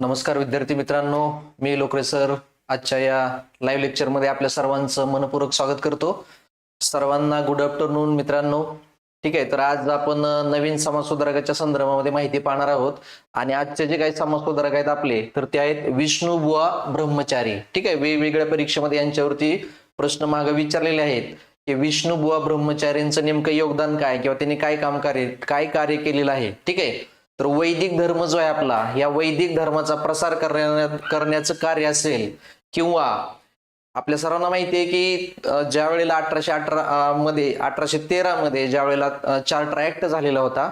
नमस्कार विद्यार्थी मित्रांनो मी लोकरे सर आजच्या या लाईव्ह लेक्चरमध्ये आपल्या सर्वांचं मनपूर्वक स्वागत करतो. सर्वांना गुड आफ्टरनून मित्रांनो. ठीक आहे तर आज आपण नवीन नवीन समाजसुधारकाच्या संदर्भामध्ये माहिती पाहणार आहोत. आणि आजचे जे काही समाजसुधारक आहेत आपले तर ते आहेत विष्णू बुवा ब्रह्मचारी. ठीक आहे वेगवेगळ्या परीक्षेमध्ये यांच्यावरती प्रश्न मागे विचारलेले आहेत. की विष्णू बुवा ब्रह्मचारींचं नेमकं योगदान काय? किंवा त्यांनी काय काम कार्य काय कार्य केलेलं आहे? ठीक आहे तर वैदिक धर्म जो आहे आपला या वैदिक धर्माचा प्रसार करण्या करण्याचं कार्य असेल किंवा आपल्या सर्वांना माहिती आहे की ज्या वेळेला अठराशे अठरा मध्ये अठराशे तेरा मध्ये ज्या वेळेला चार्टर ऍक्ट झालेला होता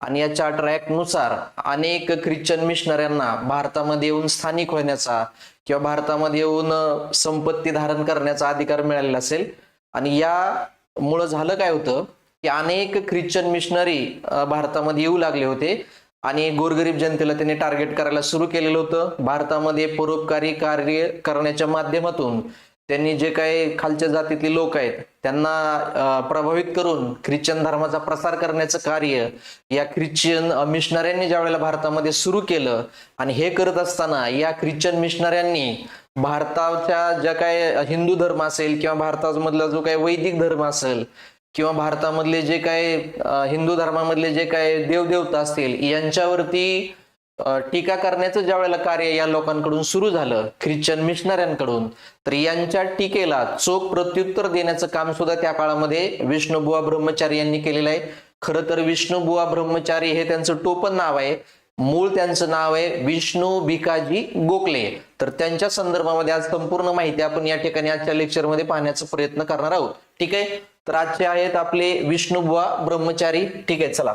आणि या चार्टर ऍक्टनुसार अनेक ख्रिश्चन मिशनऱ्यांना भारतामध्ये येऊन स्थानिक होण्याचा किंवा भारतामध्ये येऊन संपत्ती धारण करण्याचा अधिकार मिळालेला असेल. आणि यामुळं झालं काय होतं? की अनेक ख्रिश्चन मिशनरी भारतामध्ये येऊ लागले होते. आणि गोरगरीब जनतेला त्यांनी टार्गेट करायला सुरू केलेलं होतं. भारतामध्ये परोपकारी कार्य करण्याच्या माध्यमातून त्यांनी जे काही खालच्या जातीतले लोक आहेत त्यांना प्रभावित करून ख्रिश्चन धर्माचा प्रसार करण्याचं कार्य या ख्रिश्चन मिशनऱ्यांनी ज्या वेळेला भारतामध्ये सुरू केलं आणि हे करत असताना या ख्रिश्चन मिशनऱ्यांनी भारताच्या ज्या काय हिंदू धर्म असेल किंवा भारतामधला जो काही वैदिक धर्म असेल किंवा भारतामधले जे काय हिंदू धर्मामधले जे काय देवदेवता असतील यांच्यावरती टीका करण्याचं ज्या वेळेला कार्य या लोकांकडून सुरू झालं ख्रिश्चन मिशनऱ्यांकडून तर यांच्या टीकेला चोख प्रत्युत्तर देण्याचं काम सुद्धा त्या काळामध्ये विष्णुबुवा ब्रह्मचारी यांनी केलेलं आहे. खरं तर विष्णुबुवा ब्रह्मचारी हे त्यांचं टोपण नाव आहे. मूळ त्यांचं नाव आहे विष्णू भिकाजी गोखले. तर त्यांच्या संदर्भामध्ये आज संपूर्ण माहिती आपण या ठिकाणी आजच्या लेक्चरमध्ये पाहण्याचा प्रयत्न करणार आहोत. ठीक आहे? तर आजचे आहेत आपले विष्णुबुवा ब्रह्मचारी. ठीक आहे चला.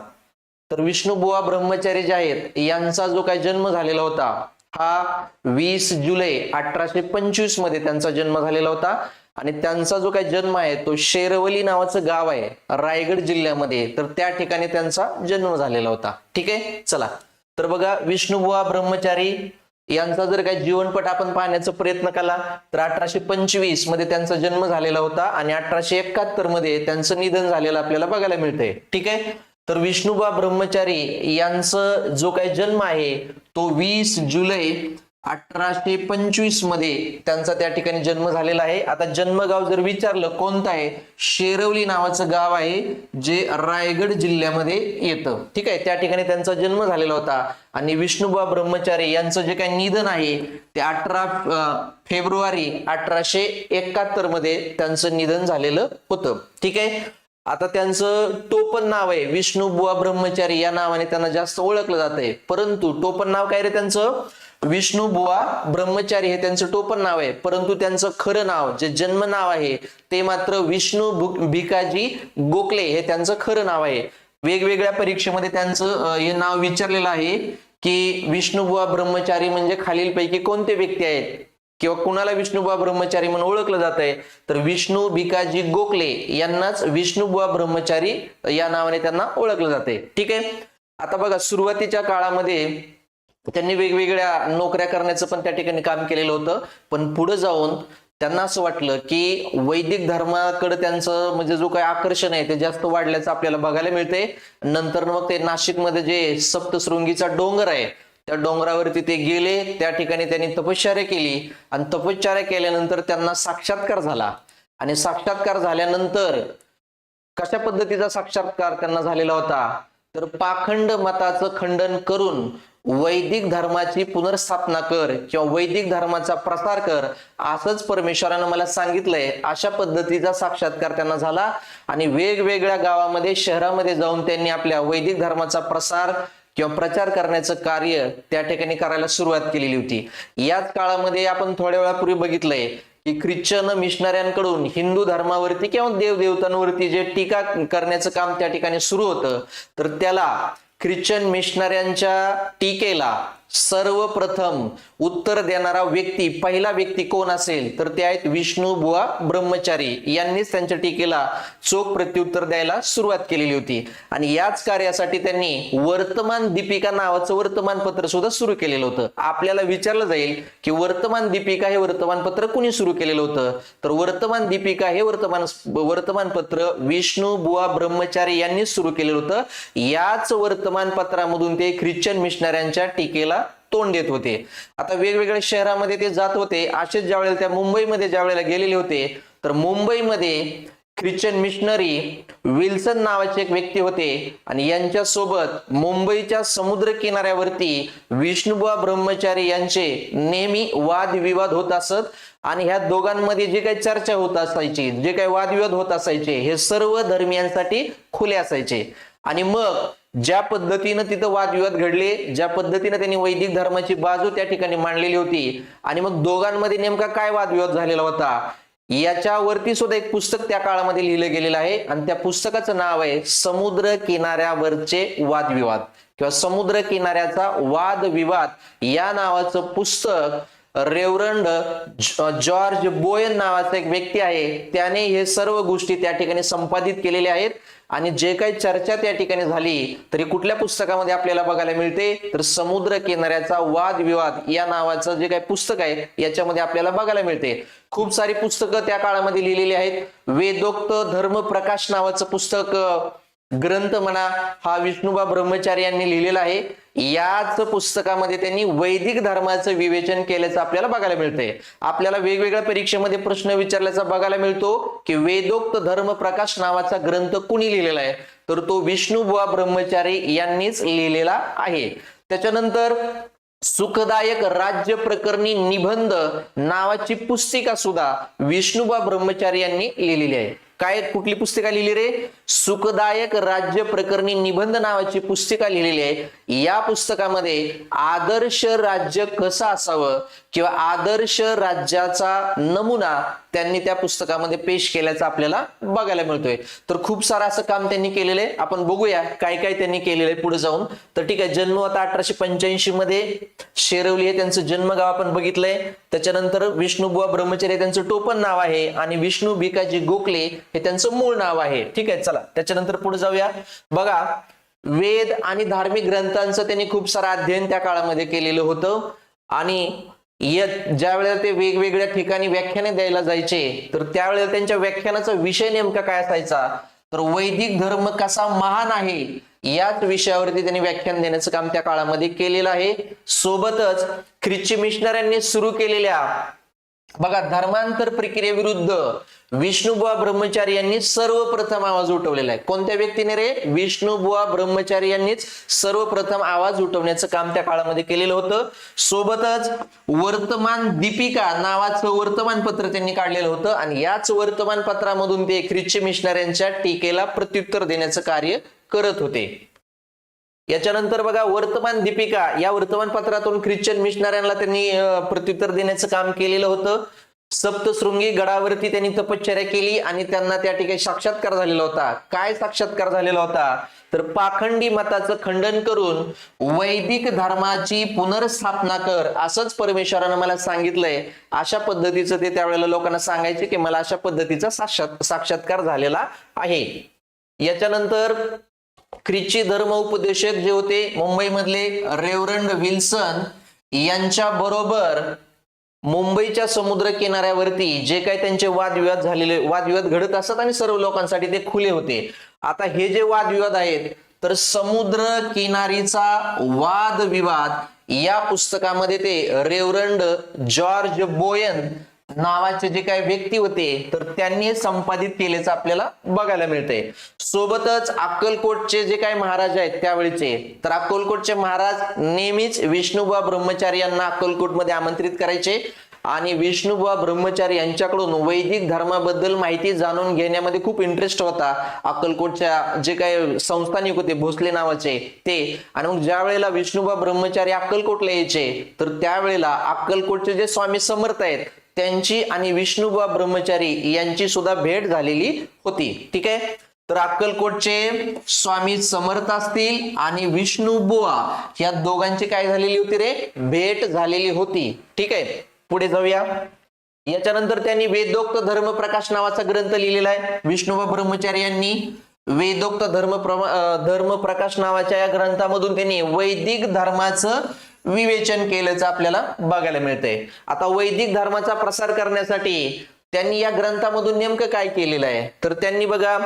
तर विष्णुबुवा ब्रह्मचारी जे आहेत यांचा जो काही जन्म झालेला होता हा वीस जुलै अठराशे पंचवीसमध्ये त्यांचा जन्म झालेला होता. आणि त्यांचा जो काही जन्म आहे तो शेरवली नावाचं गाव आहे रायगड जिल्ह्यामध्ये. तर त्या ठिकाणी त्यांचा जन्म झालेला होता. ठीक आहे चला. तर बघा विष्णुबुवा ब्रह्मचारी यांचा जर काही जीवनपट आपण पाहण्याचा प्रयत्न केला तर अठराशे पंचवीसमध्ये त्यांचा जन्म झालेला होता आणि अठराशे एकाहत्तरमध्ये त्यांचं निधन झालेलं आपल्याला बघायला मिळतंय. ठीक आहे? तर विष्णुबा ब्रह्मचारी यांचं जो काही जन्म आहे तो वीस जुलै अठराशे पंचवीसमध्ये त्यांचा त्या ठिकाणी जन्म झालेला आहे. आता जन्मगाव जर विचारलं कोणतं आहे? शेरवली नावाचं गाव आहे जे रायगड जिल्ह्यामध्ये येतं. ठीक आहे? त्या ठिकाणी त्यांचा जन्म झालेला होता. आणि विष्णुबा ब्रह्मचारी यांचं जे काही निधन आहे ते अठरा फेब्रुवारी अठराशे एकाहत्तरमध्ये त्यांचं निधन झालेलं होतं. ठीक आहे? आता त्यांचं टोपण नाव आहे विष्णुबुवा ब्रह्मचारी या नावाने त्यांना जास्त ओळखलं जात आहे परंतु टोपण नाव काय रे त्यांचं? विष्णुबुवा ब्रह्मचारी हे त्यांचं टोपण नाव आहे. परंतु त्यांचं खरं नाव जे जन्म नाव आहे ते मात्र विष्णू भिकाजी गोखले हे त्यांचं खरं नाव आहे. वेगवेगळ्या परीक्षेमध्ये त्यांचं हे नाव विचारलेलं आहे की विष्णुबुवा ब्रह्मचारी म्हणजे खालीलपैकी कोणते व्यक्ती आहेत? किंवा कुणाला विष्णुबुवा ब्रह्मचारी म्हणून ओळखलं जात आहे तर विष्णू भिकाजी गोखले यांनाच विष्णुबुवा ब्रह्मचारी या नावाने त्यांना ओळखलं जाते ठीक आहे? आता बघा सुरुवातीच्या काळामध्ये त्यांनी वेगवेगळ्या नोकऱ्या करण्याचं पण त्या ठिकाणी काम केलेलं होतं. पण पुढे जाऊन त्यांना असं वाटलं की वैदिक धर्माकडे त्यांचं म्हणजे जो काही आकर्षण आहे ते जास्त वाढल्याचं आपल्याला बघायला मिळते नंतर मग ते नाशिकमध्ये जे सप्तशृंगीचा डोंगर आहे त्या डोंगरावरती ते गेले त्या ठिकाणी त्यांनी तपश्चर्या केली. आणि तपश्चर्या केल्यानंतर त्यांना साक्षात्कार झाला. आणि साक्षात्कार झाल्यानंतर कशा पद्धतीचा साक्षात्कार त्यांना झालेला होता? तर पाखंड मताचं खंडन करून वैदिक धर्माची पुनर्स्थापना कर किंवा वैदिक धर्माचा प्रसार कर असंच परमेश्वरानं मला सांगितलंय. अशा पद्धतीचा साक्षात्कार त्यांना झाला. आणि वेगवेगळ्या गावामध्ये शहरामध्ये जाऊन त्यांनी आपल्या वैदिक धर्माचा प्रसार किंवा प्रचार करण्याचं कार्य त्या ठिकाणी करायला सुरुवात केलेली होती. याच काळामध्ये आपण थोड्या वेळापूर्वी बघितलंय की ख्रिश्चन मिशनऱ्यांकडून हिंदू धर्मावरती किंवा देवदेवतांवरती जे टीका करण्याचं काम त्या ठिकाणी सुरू होतं तर त्याला ख्रिश्चन मिशनऱ्यांच्या टीकेला सर्वप्रथम उत्तर देणारा व्यक्ती पहिला व्यक्ती कोण असेल? तर ते आहेत विष्णू बुवा ब्रह्मचारी. यांनीच त्यांच्या टीकेला चोख प्रत्युत्तर द्यायला सुरुवात केलेली होती. आणि याच कार्यासाठी त्यांनी वर्तमान दीपिका नावाचं वर्तमानपत्र सुद्धा सुरू केलेलं होतं. आपल्याला विचारलं जाईल की वर्तमान दीपिका हे वर्तमानपत्र कुणी सुरू केलेलं होतं? तर वर्तमान दीपिका हे वर्तमान वर्तमानपत्र विष्णू बुवा ब्रह्मचारी यांनी सुरू केलेलं होतं. याच वर्तमानपत्रामधून ते ख्रिश्चन मिशनऱ्यांच्या टीकेला तोंड देत होते. आता वेगवेगळ्या शहरामध्ये ते जात होते. असेच ज्या वेळेला त्या मुंबईमध्ये ज्या वेळेला गेलेले होते तर मुंबईमध्ये ख्रिश्चन मिशनरी विल्सन नावाचे एक व्यक्ती होते आणि यांच्या सोबत मुंबईच्या समुद्र किनाऱ्यावरती विष्णुबुवा ब्रह्मचारी यांचे नेहमी वादविवाद होत असत आणि ह्या दोघांमध्ये जे काही चर्चा होत असायची जे काही वादविवाद होत असायचे हे सर्व धर्मियांसाठी खुले असायचे. आणि मग ज्या पद्धतीनं तिथं वादविवाद घडले ज्या पद्धतीनं त्यांनी वैदिक धर्माची बाजू त्या ठिकाणी मांडलेली होती आणि मग दोघांमध्ये नेमका काय वादविवाद झालेला होता याच्यावरती सुद्धा एक पुस्तक त्या काळामध्ये लिहिलं गेलेलं आहे आणि त्या पुस्तकाचं नाव आहे समुद्र किनाऱ्यावरचे वादविवाद किंवा समुद्र किनाऱ्याचा वादविवाद. या नावाचं पुस्तक रेवरंड जॉर्ज बोयन नावाचा एक व्यक्ती आहे त्याने हे सर्व गोष्टी त्या ठिकाणी संपादित केलेल्या आहेत. आणि जे काही चर्चा त्या ठिकाणी झाली तरी कुठल्या पुस्तकामध्ये आपल्याला बघायला मिळते? तर समुद्र किनाऱ्याचा वादविवाद या नावाचं जे काही पुस्तक आहे याच्यामध्ये आपल्याला बघायला मिळते. खूप सारी पुस्तकं त्या काळामध्ये लिहिलेली आहेत. वेदोक्त धर्म प्रकाश नावाचं पुस्तक ग्रंथ म्हणा हा विष्णुबा ब्रह्मचारी यांनी लिहिलेला आहे. याच पुस्तकामध्ये त्यांनी वैदिक धर्माचं विवेचन केल्याचं आपल्याला बघायला मिळतंय. आपल्याला वेगवेगळ्या परीक्षेमध्ये प्रश्न विचारल्याचा बघायला मिळतो की वेदोक्त धर्म प्रकाश नावाचा ग्रंथ कुणी लिहिलेला आहे? तर तो विष्णुबुवा ब्रह्मचारी यांनीच लिहिलेला आहे. त्याच्यानंतर सुखदायक राज्य प्रकरणी निबंध नावाची पुस्तिका सुद्धा विष्णुबा ब्रह्मचारी यांनी लिहिलेली आहे. काय कुठली पुस्तिका लिहिली रे? सुखदायक राज्य प्रकरणी निबंध नावाची पुस्तिका लिहिलेली आहे. या पुस्तकामध्ये आदर्श राज्य कसं असावं? किंवा आदर्श राज्याचा नमुना त्यांनी त्या पुस्तकामध्ये पेश केल्याचं आपल्याला बघायला मिळतोय. तर खूप सारं असं काम त्यांनी केलेलं आहे आपण बघूया काय काय त्यांनी केलेलं आहे पुढे जाऊन. तर ठीक आहे जन्म आता अठराशे पंच्याऐंशी मध्ये शेरवली आहे त्यांचं जन्मगाव आपण बघितलंय. त्याच्यानंतर विष्णुबुवा ब्रह्मचर्य त्यांचं टोपण नाव आहे आणि विष्णू भिकाजी गोखले हे त्यांचं मूळ नाव आहे. ठीक आहे चला त्याच्यानंतर पुढे जाऊया. बघा वेद आणि धार्मिक ग्रंथांचं त्यांनी खूप सारं अध्ययन त्या काळामध्ये केलेलं होतं. आणि ज्या वेळेला ते वेगवेगळ्या ठिकाणी व्याख्याने द्यायला जायचे तर त्यावेळेला त्यांच्या व्याख्यानाचा विषय नेमका काय असायचा? तर वैदिक धर्म कसा महान आहे याच विषयावरती त्यांनी व्याख्यान देण्याचं काम त्या काळामध्ये केलेलं आहे. सोबतच ख्रिश्ची मिशनऱ्यांनी सुरू केलेल्या बघा धर्मांतर प्रक्रियेविरुद्ध विष्णुबुवा ब्रह्मचारी यांनी सर्वप्रथम आवाज उठवलेला आहे. कोणत्या व्यक्तीने रे? विष्णुबुवा ब्रह्मचारी यांनीच सर्वप्रथम आवाज उठवण्याचं काम त्या काळामध्ये केलेलं होतं. सोबतच वर्तमान दीपिका नावाचं वर्तमानपत्र त्यांनी काढलेलं होतं आणि याच वर्तमानपत्रामधून ते ख्रिश्ची मिशनऱ्यांच्या टीकेला प्रत्युत्तर देण्याचं कार्य करत होते. याच्यानंतर बघा वर्तमान दीपिका या वर्तमानपत्रातून ख्रिश्चन मिशनऱ्यांना त्यांनी प्रत्युत्तर देण्याचं काम केलेलं होतं. सप्तशृंगी गडावरती त्यांनी तपश्चर्या केली आणि त्यांना त्या ठिकाणी साक्षात्कार झालेला होता. काय साक्षात्कार झालेला होता? तर पाखंडी मताचं खंडन करून वैदिक धर्माची पुनर्स्थापना कर असंच परमेश्वरानं मला सांगितलंय. अशा पद्धतीचं ते त्यावेळेला लोकांना सांगायचे की मला अशा पद्धतीचा साक्षात साक्षात्कार झालेला आहे. याच्यानंतर ख्रिश्ची धर्म उपदेशक जे होते मुंबईमधले रेवरंड विल्सन यांच्या बरोबर मुंबईच्या समुद्र किनाऱ्यावरती जे काही त्यांचे वादविवाद झालेले वादविवाद घडत असतात आणि सर्व लोकांसाठी ते खुले होते. आता हे जे वादविवाद आहेत तर समुद्र किनारीचा वादविवाद या पुस्तकामध्ये ते रेवरंड जॉर्ज बोयन नावाचे जे काही व्यक्ती होते तर त्यांनी संपादित केल्याचं आपल्याला बघायला मिळतंय. सोबतच अक्कलकोटचे जे काही महाराज आहेत त्यावेळीचे तर अक्कलकोटचे महाराज नेहमीच विष्णुबा ब्रह्मचारी यांना अक्कलकोटमध्ये आमंत्रित करायचे. आणि विष्णुबा ब्रह्मचारी यांच्याकडून वैदिक धर्माबद्दल माहिती जाणून घेण्यामध्ये खूप इंटरेस्ट होता अक्कलकोटच्या जे काही संस्थानिक होते भोसले नावाचे ते. आणि मग ज्या वेळेला विष्णुबा ब्रह्मचारी अक्कलकोटला यायचे तर त्यावेळेला अक्कलकोटचे जे स्वामी समर्थ आहेत त्यांची आणि विष्णुबा ब्रह्मचारी यांची सुद्धा भेट झालेली होती. ठीक आहे? तर अक्कलकोटचे स्वामी समर्थ असतील आणि विष्णुबुवा या दोघांची काय झालेली होती रे? भेट झालेली होती. ठीक आहे? पुढे जाऊया. याच्यानंतर त्यांनी वेदोक्त धर्म प्रकाश नावाचा ग्रंथ लिहिलेला आहे. विष्णुबा ब्रह्मचारी यांनी वेदोक्त धर्म प्रमा- धर्म प्रकाश नावाच्या या ग्रंथामधून त्यांनी वैदिक धर्माचं विवेचन केल्याचं आपल्याला बघायला मिळतंय. आता वैदिक धर्माचा प्रसार करण्यासाठी त्यांनी या ग्रंथामधून नेमकं काय केलेलं आहे? तर त्यांनी बघा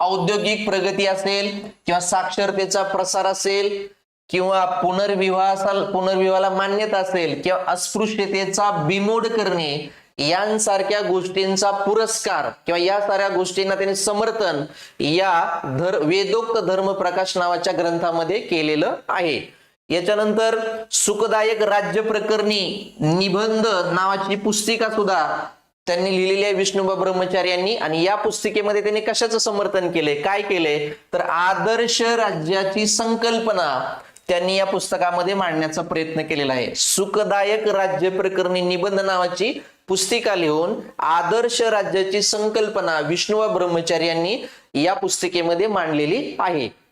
औद्योगिक प्रगती असेल किंवा साक्षरतेचा प्रसार असेल किंवा पुनर्विवाह पुनर्विवाहाला मान्यता असेल किंवा अस्पृश्यतेचा बिमोड करणे यांसारख्या गोष्टींचा पुरस्कार किंवा या साऱ्या गोष्टींना त्यांनी समर्थन या धर वेदोक्त धर्म प्रकाश नावाच्या ग्रंथामध्ये केलेलं आहे. याच्यानंतर सुखदायक राज्य प्रकरणी निबंध नावाची पुस्तिका सुद्धा त्यांनी लिहिलेली आहे विष्णुबा ब्रह्मचारी यांनी. आणि या पुस्तिकेमध्ये त्यांनी कशाचं समर्थन केलंय? काय केलंय? तर आदर्श राज्याची संकल्पना त्यांनी या पुस्तकामध्ये मांडण्याचा प्रयत्न केलेला आहे. सुखदायक राज्य प्रकरणी निबंध नावाची पुस्तिका लिहून आदर्श राज्याची संकल्पना विष्णुबा ब्रह्मचारी यांनी या पुस्तिकेमध्ये मांडलेली आहे.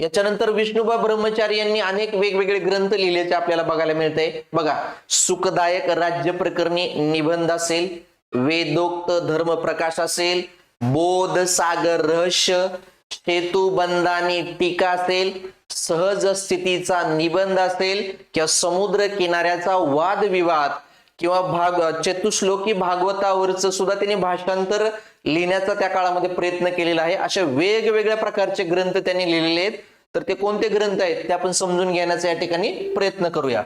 याच्यानंतर विष्णुबा ब्रह्मचारी यांनी अनेक वेगवेगळे ग्रंथ लिहिल्याचे आपल्याला बघायला मिळते बघा सुखदायक राज्य प्रकरणी निबंध असेल वेदोक्त धर्म प्रकाश असेल बोध सागर रहस्य सेतू बंधानी टीका असेल सहज स्थितीचा निबंध असेल किंवा समुद्र किनाऱ्याचा वादविवाद किंवा भाग चतुश्लोकी भागवतावरचं सुद्धा त्यांनी भाषांतर लिहिण्याचा त्या काळामध्ये प्रयत्न केलेला आहे. अशा वेगवेगळ्या प्रकारचे ग्रंथ त्यांनी लिहिलेले आहेत. तर ते कोणते ग्रंथ आहेत ते आपण समजून घेण्याचा या ठिकाणी प्रयत्न करूया.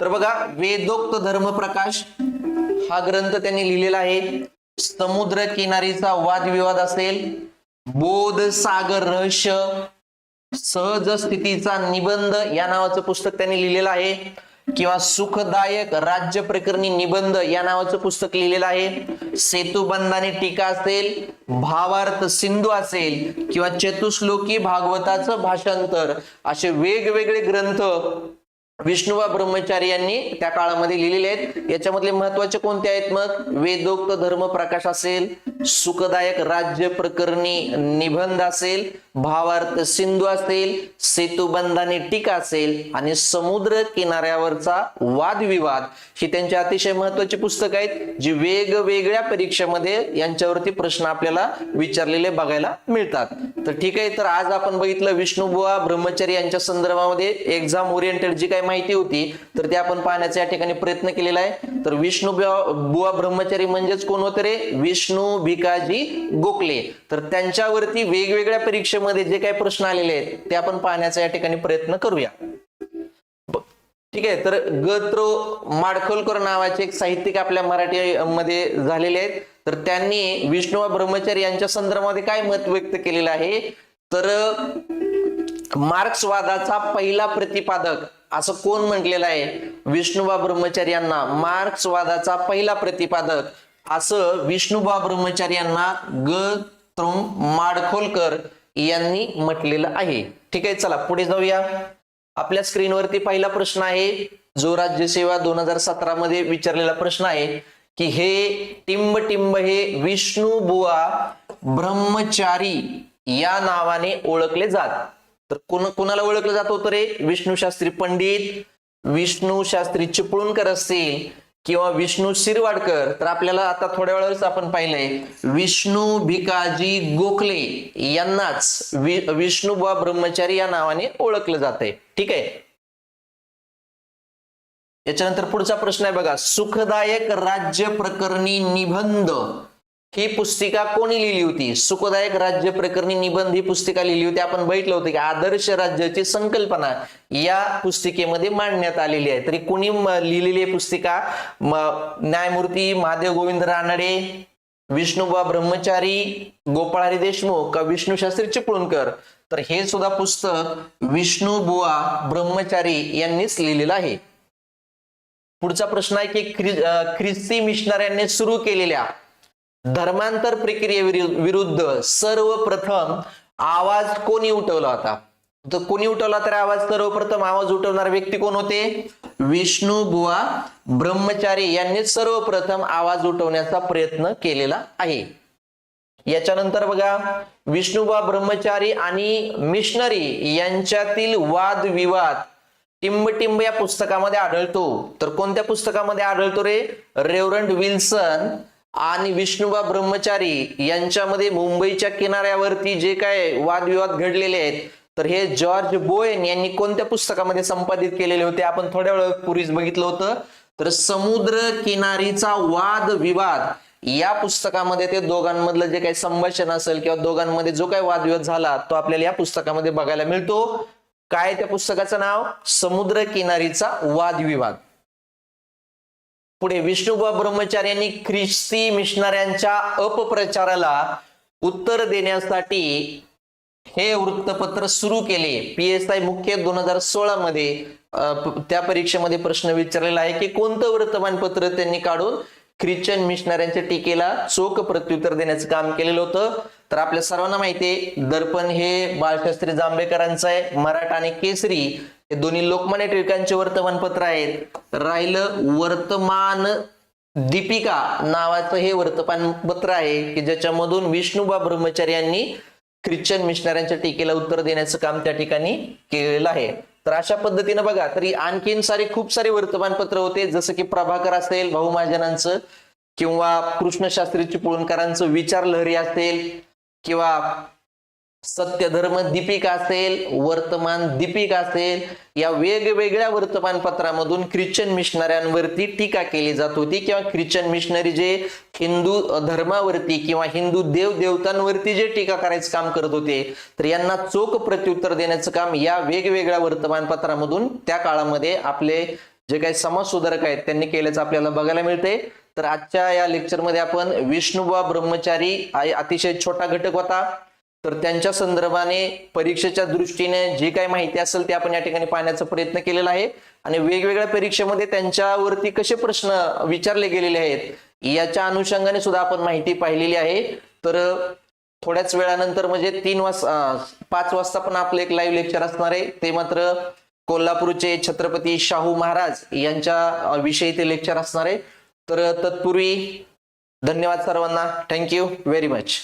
तर बघा वेदोक्त धर्म प्रकाश हा ग्रंथ त्यांनी लिहिलेला आहे. समुद्र किनारीचा वादविवाद असेल बोध सागर रहस्य सहज स्थितीचा निबंध या नावाचं पुस्तक त्यांनी लिहिलेलं आहे. किंवा सुखदायक राज्य प्रकरणी निबंध या नावाचं पुस्तक लिहिलेलं आहे. सेतुबंधाने टीका असेल भावार्थ सिंधू असेल किंवा चतुश्लोकी भागवताचं भाषांतर असे वेगवेगळे ग्रंथ विष्णुबा ब्रह्मचारी यांनी त्या काळामध्ये लिहिलेले आहेत. याच्यामधले महत्त्वाचे कोणते आहेत मग? वेदोक्त धर्म प्रकाश असेल सुखदायक राज्य प्रकरणी निबंध असेल भावार्थ सिंधू असेल सेतुबंधाने टीका असेल आणि समुद्र किनाऱ्यावरचा वादविवाद. ही त्यांची अतिशय महत्वाची पुस्तक आहेत जी वेगवेगळ्या परीक्षेमध्ये यांच्यावरती प्रश्न आपल्याला विचारलेले बघायला मिळतात. तर ठीक आहे तर आज आपण बघितलं विष्णुबुवा ब्रह्मचारी यांच्या संदर्भामध्ये एक्झाम ओरिएंटेड जी काही माहिती होती तर ते आपण पाहण्याचा या ठिकाणी प्रयत्न केलेला आहे. तर विष्णू बुवा ब्रह्मचारी म्हणजेच कोण होते रे? विष्णू भिकाजी गोखले. तर त्यांच्यावरती वेगवेगळ्या परीक्षेमध्ये जे काही प्रश्न आलेले आहेत ते आपण पाहण्याचा या ठिकाणी प्रयत्न करूया. ठीक आहे तर गत्रो माडखोलकर नावाचे एक साहित्यिक आपल्या मराठी मध्ये झालेले आहेत. तर त्यांनी विष्णुबा ब्रह्मचारी यांच्या संदर्भामध्ये काय मत व्यक्त केलेलं आहे? तर मार्क्सवादाचा पहिला प्रतिपादक असं कोण म्हटलेलं आहे? विष्णुबा ब्रह्मचारी यांना मार्क्सवादाचा पहिला प्रतिपादक असं विष्णुबा ब्रह्मचारी यांना ग माडखोलकर यांनी म्हटलेलं आहे. ठीक आहे चला पुढे जाऊया. आपल्या स्क्रीनवरती पहिला प्रश्न आहे जो राज्यसेवा दोन हजार सतरा मध्ये विचारलेला प्रश्न आहे की हे टिंब टिंब हे विष्णू बुवा ब्रह्मचारी या नावाने ओळखले जात. तर कुण कुणाला ओळखलं जात होतं रे? विष्णू शास्त्री पंडित विष्णू शास्त्री चिपळूणकर असतील किंवा विष्णू शिरवाडकर तर आपल्याला आता थोड्या वेळाच आपण पाहिलंय. विष्णू भिकाजी गोखले यांनाच विष्णुबा ब्रह्मचारी या नावाने ओळखलं जाते ठीक आहे? याच्यानंतर पुढचा प्रश्न आहे बघा. सुखदायक राज्य प्रकरणी निबंध. ही पुस्तिका कोणी लिहिली होती? सुखदायक राज्य प्रकरणी निबंध ही पुस्तिका लिहिली होती. आपण बघितलं होतं की आदर्श राज्याची संकल्पना या पुस्तिकेमध्ये मांडण्यात आलेली आहे. तरी कोणी लिहिलेली पुस्तिका? न्यायमूर्ती महादेव गोविंद रानडे विष्णुबा ब्रह्मचारी गोपाळारी देशमुख का विष्णू शास्त्री चिपळूणकर? तर हे सुद्धा पुस्तक विष्णू बुवा ब्रह्मचारी यांनीच लिहिलेलं आहे. पुढचा प्रश्न आहे की ख्रि- ख्रिस्ती मिशनऱ्यांनी सुरू केलेल्या धर्मांतर प्रक्रियेविरुद्ध सर्वप्रथम आवाज कोणी उठवला होता? तर कोणी उठवला तर आवाज सर्वप्रथम आवाज उठवणारे व्यक्ती कोण होते? विष्णू बुवा ब्रह्मचारी यांनी सर्वप्रथम आवाज उठवण्याचा प्रयत्न केलेला आहे. याच्यानंतर बघा विष्णुबा ब्रह्मचारी आणि मिशनरी यांच्यातील वादविवाद टिंबटिंब या पुस्तकामध्ये आढळतो. तर कोणत्या पुस्तकामध्ये आढळतो रे? रेवरंट विल्सन आणि विष्णुबा ब्रह्मचारी यांच्यामध्ये मुंबईच्या किनाऱ्यावरती जे काय वादविवाद घडलेले आहेत तर हे जॉर्ज बोएन यांनी कोणत्या पुस्तकामध्ये संपादित केलेले होते? आपण थोड्या वेळापूर्वीच बघितलं होतं. तर समुद्र किनारीचा वाद विवाद या पुस्तकामध्ये ते दोघांमधलं जे काही संभाषण असेल किंवा दोघांमध्ये जो काही वादविवाद झाला तो आपल्याला या पुस्तकामध्ये बघायला मिळतो. काय त्या पुस्तकाचं नाव? समुद्र किनारीचा वादविवाद. पुढे विष्णुबा ब्रह्मचार्यांनी ख्रिस्ती मिशनऱ्यांच्या अपप्रचाराला उत्तर देण्यासाठी हे वृत्तपत्र सुरू केले. पी एस आय मुख्य दोन हजार सोळा मध्ये त्या परीक्षेमध्ये प्रश्न विचारलेला आहे की कोणतं वर्तमानपत्र त्यांनी काढून ख्रिश्चन मिशनऱ्यांच्या टीकेला चोख प्रत्युत्तर देण्याचं काम केलेलं होतं? तर आपल्या सर्वांना माहिती आहे दर्पण हे बाळशास्त्री जांभेकरांचं आहे मराठा आणि केसरी हे दोन्ही लोकमान्य टिळकांचे वर्तमानपत्र आहेत. राहिलं वर्तमान दीपिका नावाचं हे वर्तमानपत्र आहे की ज्याच्यामधून विष्णुबा ब्रह्मचारी यांनी ख्रिश्चन मिशनऱ्यांच्या टीकेला उत्तर देण्याचं काम त्या ठिकाणी केलेलं आहे. तर अशा पद्धतीनं बघा तरी आणखीन सारे खूप सारे वर्तमानपत्र होते जसं की प्रभाकर असेल भाऊ महाजनांचं किंवा कृष्णशास्त्री चिपळूणकरांचं विचार लहरी असेल किंवा सत्य धर्म दीपिका असेल वर्तमान दीपिका असेल या वेगवेगळ्या वर्तमानपत्रामधून ख्रिश्चन मिशनऱ्यांवरती टीका केली जात होती किंवा ख्रिश्चन मिशनरी जे हिंदू धर्मावरती किंवा हिंदू देव देवतांवरती जे टीका करायचं काम करत होते तर यांना चोख प्रत्युत्तर देण्याचं काम या वेगवेगळ्या वर्तमानपत्रामधून त्या काळामध्ये आपले जे काही समाजसुधारक आहेत त्यांनी केल्याचं आपल्याला बघायला मिळते तर आजच्या या लेक्चरमध्ये आपण विष्णुबा ब्रह्मचारी अतिशय छोटा घटक होता. तर त्यांच्या संदर्भाने परीक्षेच्या दृष्टीने जी काही माहिती असेल ते आपण या ठिकाणी पाहण्याचा प्रयत्न केलेला आहे. आणि वेगवेगळ्या परीक्षेमध्ये त्यांच्यावरती कसे प्रश्न विचारले गेलेले आहेत याच्या अनुषंगाने सुद्धा आपण माहिती पाहिलेली आहे. तर थोड्याच वेळानंतर म्हणजे तीन वाजता पाच वाजता पण आपलं एक लाईव्ह लेक्चर असणार आहे. ते मात्र कोल्हापूरचे छत्रपती शाहू महाराज यांच्या विषयी ते लेक्चर असणार आहे. तर तत्पूर्वी धन्यवाद सर्वांना. Thank you very much